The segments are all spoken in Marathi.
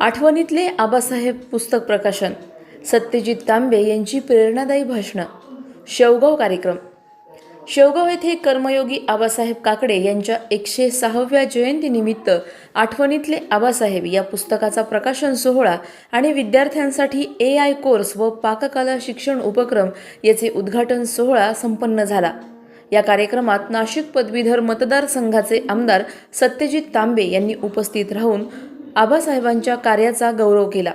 आठवणीतले आबासाहेब पुस्तक प्रकाशन सत्यजित तांबे यांची प्रेरणादायी भाषणं शेवगाव कार्यक्रम. शेवगाव येथे कर्मयोगी आबासाहेब काकडे यांच्या एकशे सहाव्या जयंतीनिमित्त आठवणीतले आबासाहेब या पुस्तकाचा प्रकाशन सोहळा आणि विद्यार्थ्यांसाठी ए आय कोर्स व पाककला शिक्षण उपक्रम याचे उद्घाटन सोहळा संपन्न झाला. या कार्यक्रमात नाशिक पदवीधर मतदारसंघाचे आमदार सत्यजित तांबे यांनी उपस्थित राहून आबासाहेबांच्या कार्याचा गौरव केला.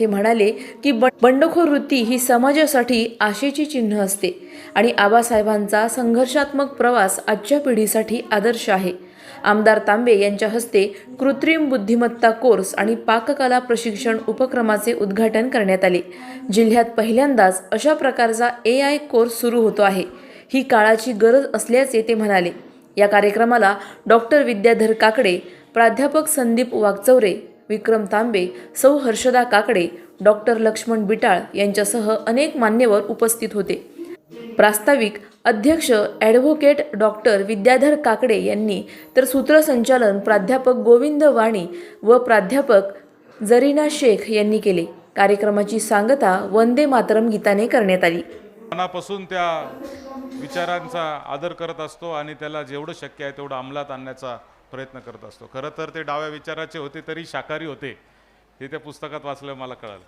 ते म्हणाले की ब- बंडखोर वृत्ती ही समाजासाठी आशेची चिन्ह असते आणि आबासाहेबांचा संघर्षात्मक प्रवास आजच्या पिढीसाठी आदर्श आहे. आमदार तांबे यांच्या हस्ते कृत्रिम बुद्धिमत्ता कोर्स आणि पाककला प्रशिक्षण उपक्रमाचे उद्घाटन करण्यात आले. जिल्ह्यात पहिल्यांदाच अशा प्रकारचा ए आय कोर्स सुरू होतो आहे. ही काळाची गरज असल्याचे ते म्हणाले. या कार्यक्रमाला डॉक्टर विद्याधर काकडे प्राध्यापक संदीप वागचौरे विक्रम तांबे सौ हर्षदा काकडे डॉक्टर लक्ष्मण बिटाळ यांच्यासह अनेक मान्यवर उपस्थित होते. प्रास्ताविक अध्यक्ष ॲडव्होकेट डॉक्टर विद्याधर काकडे यांनी तर सूत्रसंचालन प्राध्यापक गोविंद वाणी व प्राध्यापक जरीना शेख यांनी केले. कार्यक्रमाची सांगता वंदे मातरम गीताने करण्यात आली. मनापासून त्या विचारांचा आदर करत असतो आणि त्याला जेवढं शक्य आहे तेवढं अंमलात आणण्याचा प्रयत्न करत असतो. खरं तर ते डाव्या विचाराचे होते तरी शाकाहारी होते. हे त्या पुस्तकात वाचलं मला कळालं.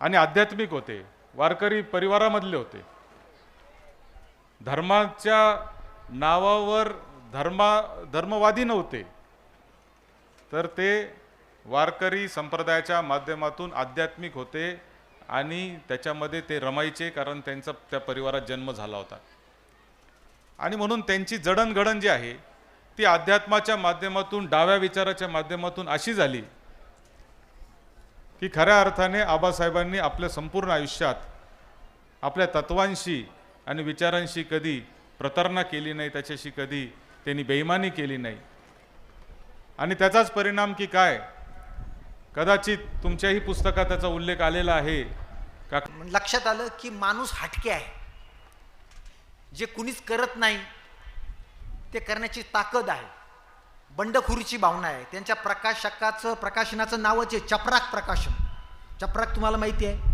आणि आध्यात्मिक होते. वारकरी परिवारामधले होते. धर्माच्या नावावर धर्मा धर्मवादी नव्हते. तर ते वारकरी संप्रदायाच्या माध्यमातून आध्यात्मिक होते आणि त्याच्यामध्ये ते रमायचे कारण त्यांचा त्या परिवारात जन्म झाला होता. आणि म्हणून त्यांची जडणघडण जी आहे ती अध्यात्माच्या माध्यमातून डाव्या विचाराच्या माध्यमातून अशी झाली की खऱ्या अर्थाने आबासाहेबांनी आपल्या संपूर्ण आयुष्यात आपल्या तत्वांशी आणि विचारांशी कधी प्रतारणा केली नाही त्याच्याशी कधी त्यांनी बेईमानी केली नाही. आणि त्याचाच परिणाम की काय? कदाचित तुमच्याही पुस्तकात त्याचा उल्लेख आलेला आहे. का लक्षात आलं की माणूस हटके आहे. जे कुणीच करत नाही ते करण्याची ताकद आहे. बंडखोरीची भावना आहे. त्यांच्या प्रकाशकाचं प्रकाशनाचं नावच आहे चपराक प्रकाशन. चपराक तुम्हाला माहिती आहे.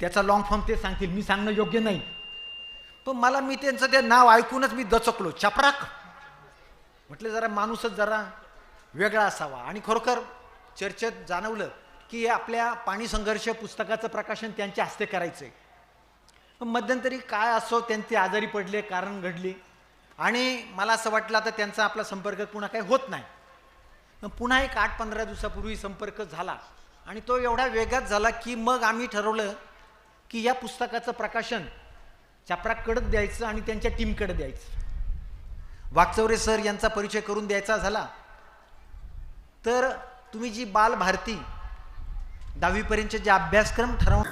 त्याचा लॉंग फॉर्म ते सांगतील. मी सांगणं योग्य नाही. पण मला मी त्यांचं ते नाव ऐकूनच मी दचकलो. चपराक. म्हटलं जरा माणूसच जरा वेगळा असावा. आणि खरोखर चर्चेत जाणवलं की आपल्या पाणी संघर्ष पुस्तकाचं प्रकाशन त्यांच्या हस्ते करायचं आहे मध्यंतरी काय असो त्यांचे आजारी पडले कारण घडली. आणि मला असं वाटलं आता त्यांचा आपला संपर्क पुन्हा काही होत नाही. मग पुन्हा एक आठ पंधरा दिवसापूर्वी संपर्क झाला. आणि तो एवढा वेगात झाला की मग आम्ही ठरवलं की या पुस्तकाचं प्रकाशन चपराकडं द्यायचं आणि त्यांच्या टीमकडे द्यायचं. वागचौरे सर यांचा परिचय करून द्यायचा झाला. तर तुम्ही जी बालभारती दहावीपर्यंतचे जे अभ्यासक्रम ठरवून